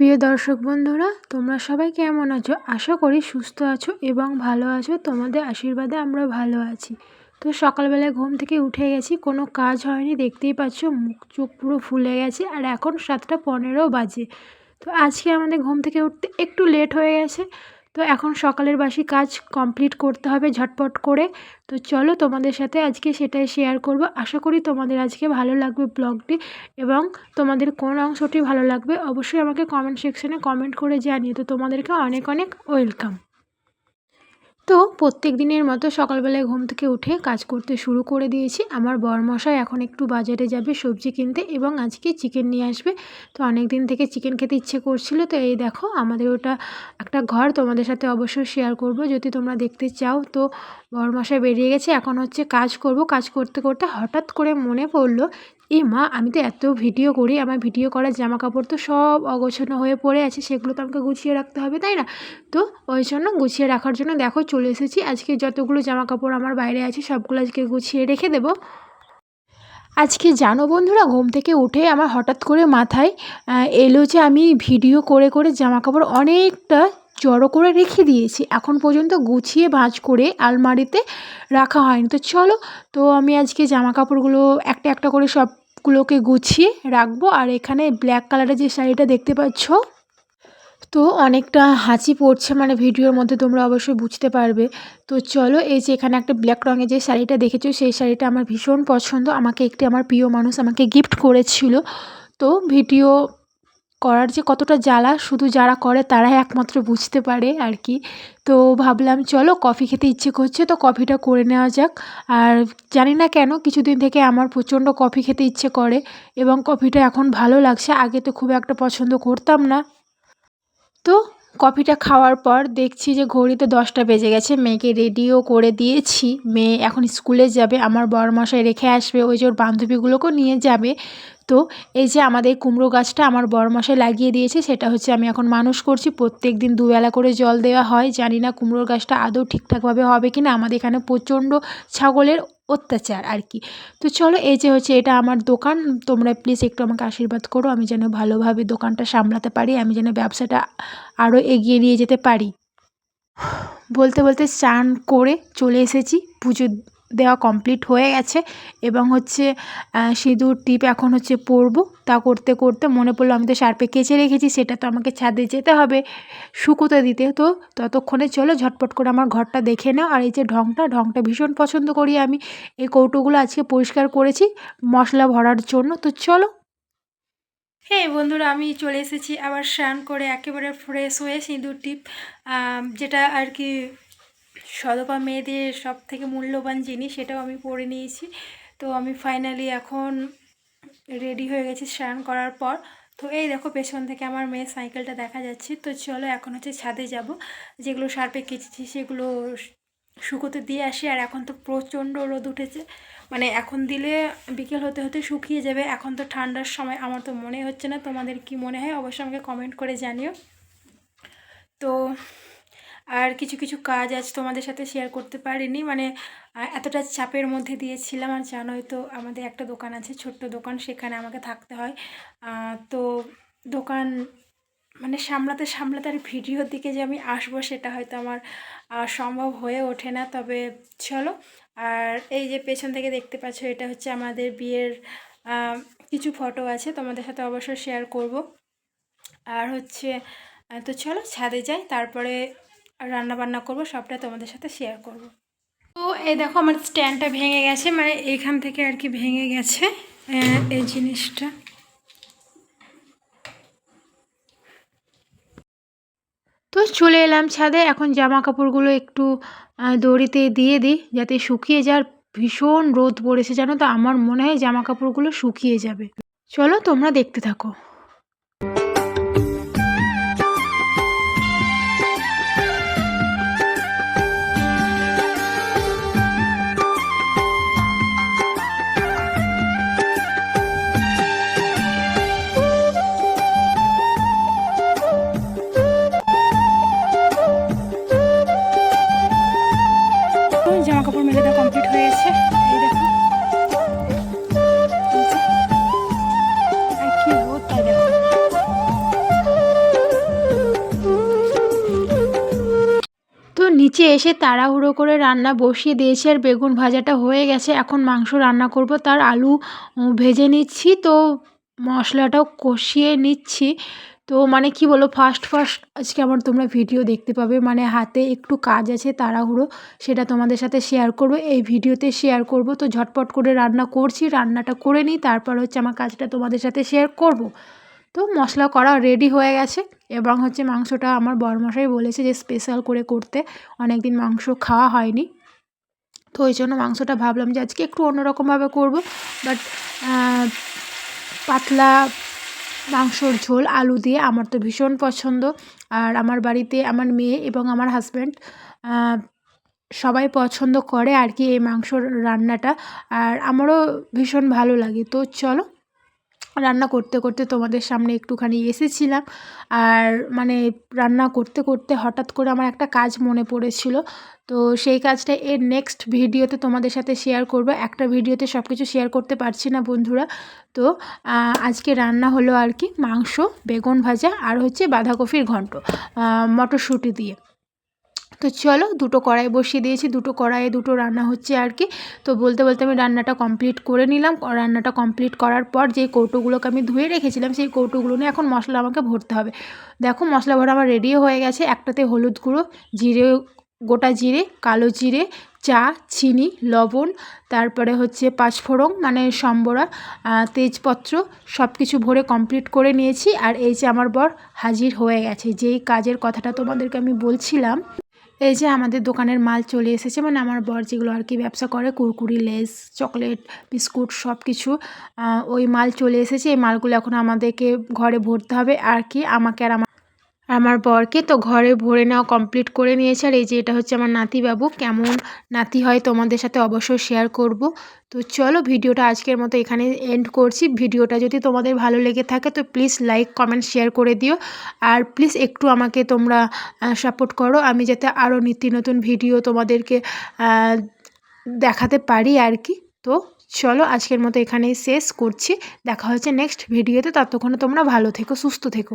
প্রিয় দর্শক বন্ধুরা, তোমরা সবাই কেমন আছো? আশা করি সুস্থ আছো এবং ভালো আছো। তোমাদের আশীর্বাদে আমরা ভালো আছি। তো সকালবেলায় ঘুম থেকে উঠে গেছি, কোনো কাজ হয়নি, দেখতেই পাচ্ছ মুখ চোখ পুরো ফুলে গেছে আর এখন সাতটা পনেরো বাজে। তো আজকে আমাদের ঘুম থেকে উঠতে একটু লেট হয়ে গেছে। তো এখন সকালের বাসি কাজ কমপ্লিট করতে হবে ঝটপট করে। তো চলো তোমাদের সাথে আজকে সেটাই শেয়ার করব। আশা করি তোমাদের আজকে ভালো লাগবে ব্লগটি এবং তোমাদের কোন অংশটি ভালো লাগবে অবশ্যই আমাকে কমেন্ট সেকশনে কমেন্ট করে জানিয়ে তো তোমাদেরকে অনেক অনেক ওয়েলকাম তো প্রত্যেক দিনের মতো সকালবেলায় ঘুম থেকে উঠে কাজ করতে শুরু করে দিয়েছি। আমার বরমশাই এখন একটু বাজারে যাবে সবজি কিনতে এবং আজকে চিকেন নিয়ে আসবে। তো অনেক দিন থেকে চিকেন খেতে ইচ্ছে করছিল। তো এই দেখো, আমাদের ওটা একটা ঘর তোমাদের সাথে অবশ্যই শেয়ার করব। যদি তোমরা দেখতে চাও, তো বরমশাই বেরিয়ে গেছে। এখন হচ্ছে কাজ করব। কাজ করতে করতে হঠাৎ করে মনে পড়ল এ মা, আমি তো এত ভিডিও করি, আমার ভিডিও করার জামা কাপড় তো সব অগোছানো হয়ে পড়ে আছে, সেগুলো তো আমাকে গুছিয়ে রাখতে হবে, তাই না? তো ওই জন্য গুছিয়ে রাখার জন্য দেখো চলে এসেছি, আজকে যতগুলো জামা কাপড় আমার বাইরে আছে সবগুলো আজকে গুছিয়ে রেখে দেবো। আজকে জানো বন্ধুরা, ঘুম থেকে উঠে আমার হঠাৎ করে মাথায় এলো যে আমি ভিডিও করে করে জামা কাপড় অনেকটা জড়ো করে রেখে দিয়েছি, এখন পর্যন্ত গুছিয়ে ভাঁজ করে আলমারিতে রাখা হয়নি। তো চলো, তো আমি আজকে জামা কাপড়গুলো একটা একটা করে সব গুলোকে গুছিয়ে রাখব। আর এখানে ব্ল্যাক কালারের যে শাড়িটা দেখতে পাচ্ছ, তো অনেকটা হাঁচি পড়ছে। মানে ভিডিওর মধ্যে তোমরা অবশ্যই বুঝতে পারবে। তো চলো, এই যে এখানে একটা ব্ল্যাক রঙের যে শাড়িটা দেখেছ, সেই শাড়িটা আমার ভীষণ পছন্দ। আমাকে একটি আমার প্রিয় মানুষ আমাকে গিফট করেছিল। তো ভিডিও করার যে কতটা জ্বালা শুধু যারা করে তারাই একমাত্র বুঝতে পারে আর কি। তো ভাবলাম, চলো কফি খেতে ইচ্ছে করছে তো কফিটা করে নেওয়া যাক। আর জানি না কেন কিছুদিন থেকে আমার প্রচণ্ড কফি খেতে ইচ্ছে করে এবং কফিটা এখন ভালো লাগছে। আগে তো খুব একটা পছন্দ করতাম না। তো কফিটা খাওয়ার পর দেখছি যে ঘড়িতে দশটা বেজে গেছে। মেয়েকে রেডিও করে দিয়েছি। মেয়ে এখন স্কুলে যাবে। আমার বরমশাই রেখে আসবে। ওই যে ওর বান্ধবীগুলোকেও নিয়ে যাবে। তো এই যে আমাদের কুমড়ো গাছটা আমার বড়মশাই লাগিয়ে দিয়েছে, সেটা হচ্ছে আমি এখন মানুষ করছি। প্রত্যেক দিন দুবেলা করে জল দেওয়া হয়। জানি না কুমড়োর গাছটা আদৌ ঠিকঠাকভাবে হবে কি না আমাদের এখানে প্রচণ্ড ছাগলের অত্যাচার আর কি। তো চলো, এই যে হচ্ছে এটা আমার দোকান। তোমরা প্লিজ একটু আমাকে আশীর্বাদ করো, আমি যেন ভালোভাবে দোকানটা সামলাতে পারি, আমি যেন ব্যবসাটা আরও এগিয়ে নিয়ে যেতে পারি। বলতে বলতে স্নান করে চলে এসেছি পুজো দেওয়া কমপ্লিট হয়ে গেছে এবং হচ্ছে সিঁদুর, টিপ এখন হচ্ছে পরবো। তা করতে করতে মনে পড়ল আমি তো শার্পে কেচে রেখেছি, সেটা তো আমাকে ছাদে যেতে হবে, শুকোতে দিতে। তো ততক্ষণে চলো ঝটপট করে আমার ঘরটা দেখে নাও। আর এই যে ঢংটা ঢংটা ভীষণ পছন্দ করি আমি। এই কৌটোগুলো আজকে পরিষ্কার করেছি, মশলা ভরার জন্য। তো চলো। হ্যাঁ বন্ধুরা, আমি চলে এসেছি আবার স্নান করে, একেবারে ফ্রেশ হয়ে সিঁদুর, টিপ যেটা আর কি সদপা মেয়েদের সব থেকে মূল্যবান জিনিস সেটাও আমি পরে নিয়েছি। তো আমি ফাইনালি এখন রেডি হয়ে গেছি স্নান করার পর। তো এই দেখো পেছন থেকে আমার মেয়ের সাইকেলটা দেখা যাচ্ছে। তো চলো এখন হচ্ছে ছাদে যাব। যেগুলো সার্পে কেচেছি সেগুলো শুকোতে দিয়ে আসি। আর এখন তো প্রচণ্ড রোদ উঠেছে। মানে এখন দিলে বিকেল হতে হতে শুকিয়ে যাবে। এখন তো ঠান্ডার সময়। আমার তো মনে হচ্ছে না। তোমাদের কি মনে হয়? অবশ্যই আমাকে কমেন্ট করে জানিও। তো আর কিছু কিছু কাজ আজ তোমাদের সাথে শেয়ার করতে পারিনি। মানে এতটা চাপের মধ্যে দিয়েছিলাম। আর জানোই তো, আমাদের একটা দোকান আছে, ছোট্ট দোকান, সেখানে আমাকে থাকতে হয়। তো দোকান মানে সামলাতে সামলাতে আর ভিডিওর দিকে যে আমি আসব, সেটা হয়তো আমার সম্ভব হয়ে ওঠে না। তবে চলো, আর এই যে পেছন থেকে দেখতে পাচ্ছ, এটা হচ্ছে আমাদের বিয়ের কিছু ফটো আছে, তোমাদের সাথে অবশ্যই শেয়ার করব। আর হচ্ছে তো চলো, ছাদে যাই, তারপরে রান্না বান্না করব, সবটা তোমাদের সাথে শেয়ার করব। তো এই দেখো আমার স্ট্যান্ডটা ভেঙে গেছে মানে এইখান থেকে আর কি ভেঙে গেছে এই জিনিসটা। তো চলে এলাম ছাদে, এখন জামা কাপড়গুলো একটু দড়িতে দিয়ে দিই, যাতে শুকিয়ে যার ভীষণ রোদ পড়েছে, জানো তো? আমার মনে হয় জামা কাপড়গুলো শুকিয়ে যাবে। চলো তোমরা দেখতে থাকো। মেলে কমপ্লিট হয়েছে। নিচে এসে তাড়াহুড়ো করে রান্না বসিয়ে দিয়েছি আর বেগুন ভাজাটা হয়ে গেছে। এখন মাংস রান্না করব। তার আলু ভেজে নিচ্ছি। তো মশলাটাও কষিয়ে নিচ্ছি। তো মানে কি বলো ফার্স্ট ফার্স্ট আজকে আমার তোমরা ভিডিও দেখতে পাবে। মানে হাতে একটু কাজ আছে, তাড়াহুড়ো, সেটা তোমাদের সাথে শেয়ার করব। এই ভিডিওতে শেয়ার করব। তো ঝটপট করে রান্না করছি, রান্নাটা করে নিই, তারপর হচ্ছে আমার কাজটা তোমাদের সাথে শেয়ার করব। তো মশলা করা রেডি হয়ে গেছে, এবং হচ্ছে মাংসটা আমার বরমশাই বলেছে যে স্পেশাল করে করতে অনেক দিন মাংস খাওয়া হয়নি। তো ওই জন্য মাংসটা ভাবলাম যে আজকে একটু অন্যরকমভাবে করব বাট পাতলা মাংসর ঝোল, আলু দিয়ে। আমার তো ভীষণ পছন্দ। আর আমার বাড়িতে আমার মেয়ে এবং আমার হাজব্যান্ড সবাই পছন্দ করে আর কি এই মাংসর রান্নাটা। আর আমারও ভীষণ ভালো লাগে। তো চলো রান্না করতে করতে তোমাদের সামনে একটুখানি এসেছিলাম। আর মানে রান্না করতে করতে হঠাৎ করে আমার একটা কাজ মনে পড়েছিল। তো সেই কাজটা এর নেক্সট ভিডিওতে তোমাদের সাথে শেয়ার করব। একটা ভিডিওতে সব কিছু শেয়ার করতে পারছি না বন্ধুরা। তো আজকে রান্না হলো আর কি মাংস, বেগুন ভাজা আর হচ্ছে বাঁধাকপির ঘন্ট মটরশুঁটি দিয়ে। তো চলো দুটো কড়াই বসিয়ে দিয়েছি, দুটো কড়াইয়ে দুটো রান্না হচ্ছে আর কি। তো বলতে বলতে আমি রান্নাটা কমপ্লিট করে নিলাম। রান্নাটা কমপ্লিট করার পর যে কৌটোগুলোকে আমি ধুয়ে রেখেছিলাম, সেই কৌটোগুলো নিয়ে এখন মশলা আমাকে ভরতে হবে। দেখো মশলা ভরা আমার রেডিও হয়ে গেছে। একটাতে হলুদ গুঁড়ো, জিরে, গোটা জিরে, কালো জিরে, চা, চিনি, লবণ, তারপরে হচ্ছে পাঁচফোড়ন মানে সম্বরা তেজপত্র সব কিছু ভরে কমপ্লিট করে নিয়েছি। আর এই যে আমার বর হাজির হয়ে গেছে, যেই কাজের কথাটা তোমাদেরকে আমি বলছিলাম এই যে আমাদের দোকানের মাল চলে এসেছে মানে আমার বর যেগুলো আর কি ব্যবসা করে, কুরকুরি, লেস, চকলেট, বিস্কুট সব কিছু ওই মাল চলে এসেছে। এই মালগুলো এখন আমাদেরকে ঘরে ভরতে হবে। আর কি আমাকে আর আমার আমার বরকে। তো ঘরে ভরে নেওয়া কমপ্লিট করে নিয়েছে। আর এই যে এটা হচ্ছে আমার নাতিবাবু। কেমন নাতি হয় তোমাদের সাথে অবশ্যই শেয়ার করব। তো চলো ভিডিওটা আজকের মতো এখানে এন্ড করছি। ভিডিওটা যদি তোমাদের ভালো লেগে থাকে, তো প্লিজ লাইক কমেন্ট শেয়ার করে দিও। আর প্লিজ একটু আমাকে তোমরা সাপোর্ট করো। আমি যাতে আরও নিত্য নতুন ভিডিও তোমাদেরকে দেখাতে পারি আর কি। তো চলো আজকের মতো এখানেই শেষ করছি। দেখা হচ্ছে নেক্সট ভিডিওতে ততক্ষণে তোমরা ভালো থেকো, সুস্থ থেকো।